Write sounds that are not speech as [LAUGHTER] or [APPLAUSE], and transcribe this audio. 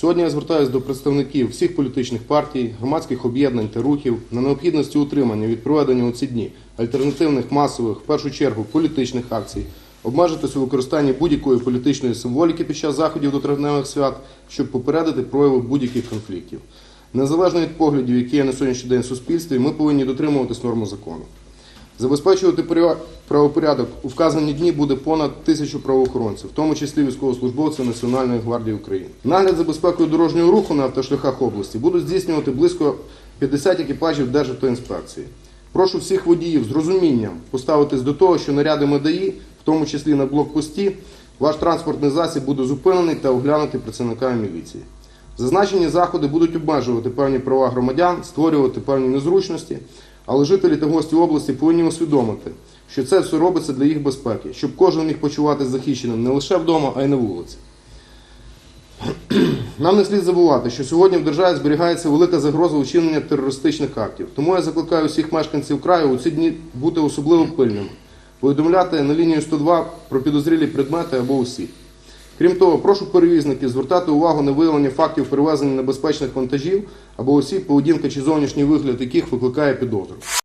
Сьогодні я звертаюся до представників всіх політичних партій, громадських об'єднань та рухів на необхідності утримання від проведення у ці дні альтернативних масових, в першу чергу, політичних акцій, обмежитись у використанні будь-якої політичної символіки під час заходів до травневих свят, щоб попередити прояви будь-яких конфліктів. Незалежно від поглядів, які є на сьогоднішній день в суспільстві, ми повинні дотримуватись норм закону. Забезпечувати правопорядок у вказані дні буде понад тисячу правоохоронців, в тому числі військовослужбовців Національної гвардії України. Нагляд за безпекою дорожнього руху на автошляхах області будуть здійснювати близько 50 екіпажів Державтоінспекції. Прошу всіх водіїв з розумінням поставитись до того, що наряди МДАІ, в тому числі на блокпості, ваш транспортний засіб буде зупинений та оглянутий працівниками міліції. Зазначені заходи будуть обмежувати певні права громадян, створювати певні незручності, але жителі та гості області повинні усвідомити, що це все робиться для їх безпеки, щоб кожен міг почуватися захищеним не лише вдома, а й на вулиці. [CLEARS THROAT] Нам не слід забувати, що сьогодні в державі зберігається велика загроза учинення терористичних актів. Тому я закликаю всіх мешканців краю у ці дні бути особливо пильними, повідомляти на лінію 102 про підозрілі предмети або осіб. Крім того, прошу перевізників звертати увагу на виявлення фактів перевезення небезпечних вантажів або осіб, поведінка чи зовнішній вигляд яких викликає підозру.